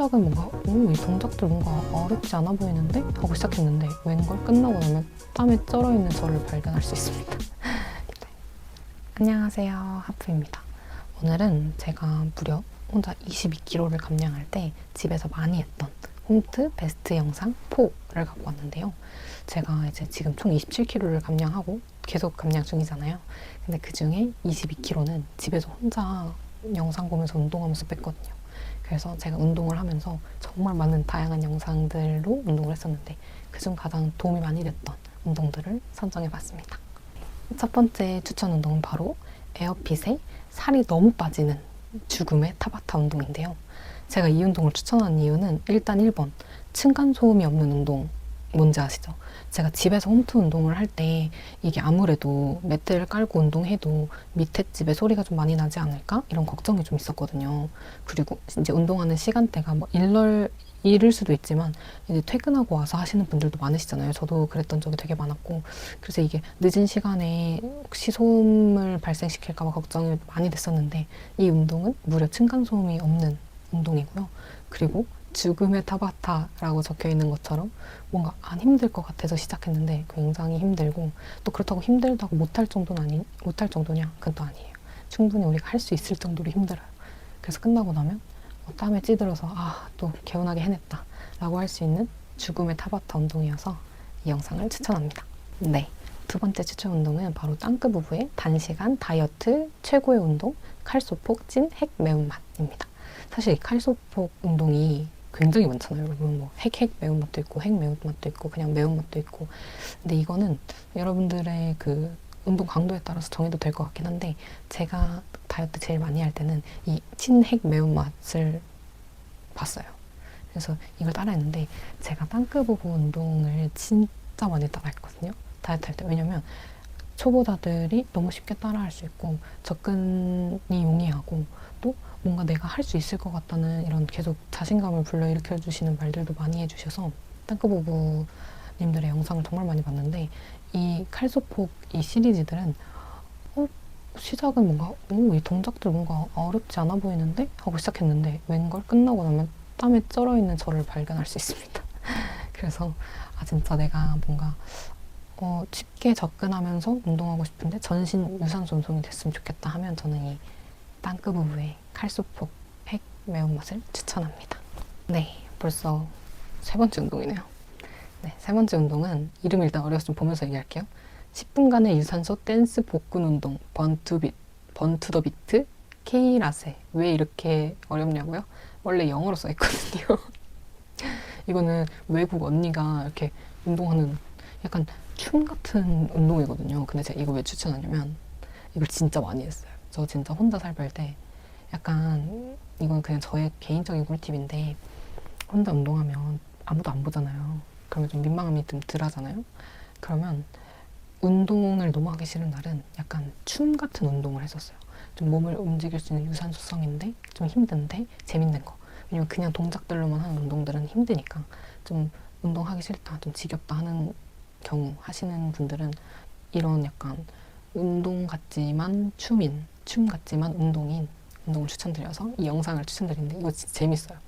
시작은 뭔가 오, 이 동작들 뭔가 어렵지 않아 보이는데 하고 시작했는데 웬걸 끝나고 나면 땀에 쩔어 있는 저를 발견할 수 있습니다. 네. 안녕하세요, 하프입니다. 오늘은 제가 무려 혼자 22kg를 감량할 때 집에서 많이 했던 홈트 베스트 영상 4를 갖고 왔는데요. 제가 이제 지금 총 27kg를 감량하고 계속 감량 중이잖아요. 근데 그 중에 22kg는 집에서 혼자 영상 보면서 운동하면서 뺐거든요. 그래서 제가 운동을 하면서 정말 많은 다양한 영상들로 운동을 했었는데 그중 가장 도움이 많이 됐던 운동들을 선정해 봤습니다. 첫 번째 추천 운동은 바로 에어핏의 살이 너무 빠지는 죽음의 타바타 운동인데요. 제가 이 운동을 추천한 이유는 일단 1번 층간 소음이 없는 운동 뭔지 아시죠? 제가 집에서 홈트 운동을 할 때 이게 아무래도 매트를 깔고 운동해도 밑에 집에 소리가 좀 많이 나지 않을까? 이런 걱정이 좀 있었거든요. 그리고 이제 운동하는 시간대가 뭐 일럴 일일 수도 있지만 이제 퇴근하고 와서 하시는 분들도 많으시잖아요. 저도 그랬던 적이 되게 많았고 그래서 이게 늦은 시간에 혹시 소음을 발생시킬까봐 걱정이 많이 됐었는데 이 운동은 무려 층간 소음이 없는 운동이고요. 그리고 죽음의 타바타라고 적혀 있는 것처럼 뭔가 안 힘들 것 같아서 시작했는데 굉장히 힘들고 또 그렇다고 힘들다고 못할 정도는 아니 못할 정도냐 그건 또 아니에요. 충분히 우리가 할 수 있을 정도로 힘들어요. 그래서 끝나고 나면 뭐 땀에 찌들어서 아 또 개운하게 해냈다라고 할 수 있는 죽음의 타바타 운동이어서 이 영상을 추천합니다. 네. 두 번째 추천 운동은 바로 땅크 부부의 단시간 다이어트 최고의 운동 칼소폭 찐 핵 매운맛입니다. 사실 이 칼소폭 운동이 굉장히 많잖아요. 여러분 뭐 핵핵 매운맛도 있고 핵 매운맛도 있고 그냥 매운맛도 있고 근데 이거는 여러분들의 그 운동 강도에 따라서 정해도 될 것 같긴 한데 제가 다이어트 제일 많이 할 때는 이 친핵 매운맛을 봤어요. 그래서 이걸 따라했는데 제가 땅크 부부 운동을 진짜 많이 따라했거든요. 다이어트 할 때. 왜냐면 초보자들이 너무 쉽게 따라할 수 있고 접근이 용이하고 또 뭔가 내가 할 수 있을 것 같다는 이런 계속 자신감을 불러일으켜 주시는 말들도 많이 해주셔서 땅크 부부님들의 영상을 정말 많이 봤는데 이 칼소폭 이 시리즈들은 어, 시작은 뭔가 오, 이 동작들 뭔가 어렵지 않아 보이는데? 하고 시작했는데 웬걸? 끝나고 나면 땀에 쩔어 있는 저를 발견할 수 있습니다. 그래서 아 진짜 내가 뭔가 어, 쉽게 접근하면서 운동하고 싶은데 전신 유산소 운동이 됐으면 좋겠다 하면 저는 이 땅크 부부의 칼소폭 핵 매운맛을 추천합니다. 네, 벌써 세 번째 운동이네요. 네, 세 번째 운동은 이름 일단 어려서 좀 보면서 얘기할게요. 10분간의 유산소 댄스 복근 운동 번투빗 번투더 비트 케이라세 왜 이렇게 어렵냐고요? 원래 영어로 써 있거든요. 이거는 외국 언니가 이렇게 운동하는 약간 춤 같은 운동이거든요. 근데 제가 이거 왜 추천하냐면 이걸 진짜 많이 했어요. 저 진짜 혼자 살 뺄 때 약간 이건 그냥 저의 개인적인 꿀팁인데 혼자 운동하면 아무도 안 보잖아요. 그러면 좀 민망함이 좀 덜하잖아요. 그러면 운동을 너무 하기 싫은 날은 약간 춤 같은 운동을 했었어요. 좀 몸을 움직일 수 있는 유산소성인데 좀 힘든데 재밌는 거. 왜냐면 그냥 동작들로만 하는 운동들은 힘드니까 좀 운동하기 싫다, 좀 지겹다 하는 경우 하시는 분들은 이런 약간 운동 같지만 춤인, 춤 같지만 운동인 운동을 추천드려서 이 영상을 추천드리는데 이거 진짜 재밌어요.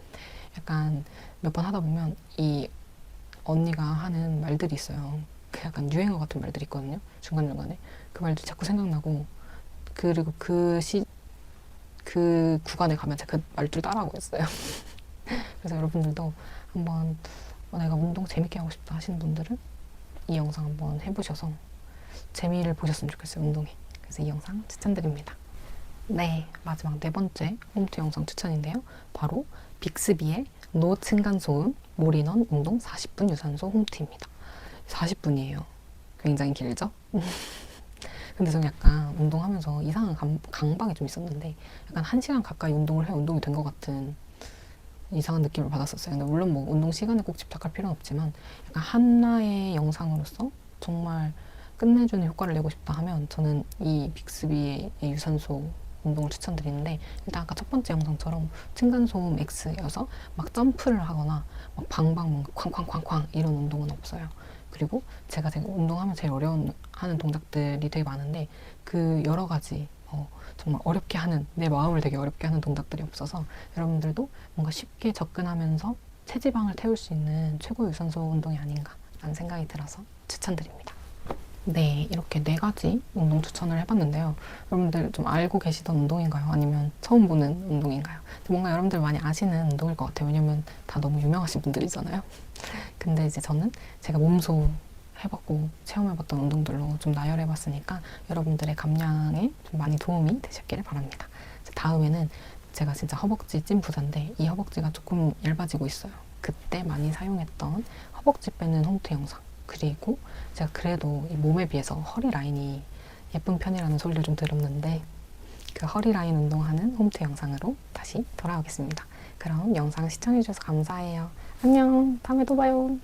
약간 몇 번 하다 보면 이 언니가 하는 말들이 있어요. 그 약간 유행어 같은 말들이 있거든요. 중간중간에. 그 말들이 자꾸 생각나고 그리고 그 시, 그 구간에 가면 제가 그 말투를 따라하고 있어요. 그래서 여러분들도 한번 어, 내가 운동 재밌게 하고 싶다 하시는 분들은 이 영상 한번 해보셔서 재미를 보셨으면 좋겠어요, 운동에. 그래서 이 영상 추천드립니다. 네, 마지막 네 번째 홈트 영상 추천인데요. 바로 빅스비의 노 층간소음 몰인원 운동 40분 유산소 홈트입니다. 40분이에요. 굉장히 길죠? 근데 저는 약간 운동하면서 이상한 감, 강박이 좀 있었는데 약간 한 시간 가까이 운동을 해 운동이 된 것 같은 이상한 느낌을 받았었어요. 근데 물론 뭐 운동 시간에 꼭 집착할 필요는 없지만 약간 하나의 영상으로서 정말 끝내주는 효과를 내고 싶다 하면 저는 이 빅스비의 유산소 운동을 추천드리는데 일단 아까 첫 번째 영상처럼 층간소음 X여서 막 점프를 하거나 막 방방 뭔가 쾅쾅쾅쾅 이런 운동은 없어요. 그리고 제가 제가 운동하면 제일 어려운 하는 동작들이 되게 많은데 그 여러 가지 어, 정말 어렵게 하는 내 마음을 되게 어렵게 하는 동작들이 없어서 여러분들도 뭔가 쉽게 접근하면서 체지방을 태울 수 있는 최고 유산소 운동이 아닌가라는 생각이 들어서 추천드립니다. 네, 이렇게 네 가지 운동 추천을 해봤는데요. 여러분들 좀 알고 계시던 운동인가요? 아니면 처음 보는 운동인가요? 뭔가 여러분들 많이 아시는 운동일 것 같아요. 왜냐면 다 너무 유명하신 분들이잖아요. 근데 이제 저는 제가 몸소 해봤고 체험해봤던 운동들로 좀 나열해봤으니까 여러분들의 감량에 좀 많이 도움이 되셨기를 바랍니다. 다음에는 제가 진짜 허벅지 찐 부자인데 이 허벅지가 조금 얇아지고 있어요. 그때 많이 사용했던 허벅지 빼는 홈트 영상 그리고 제가 그래도 이 몸에 비해서 허리 라인이 예쁜 편이라는 소리를 좀 들었는데 그 허리 라인 운동하는 홈트 영상으로 다시 돌아오겠습니다. 그럼 영상 시청해주셔서 감사해요. 안녕. 다음에 또 봐요.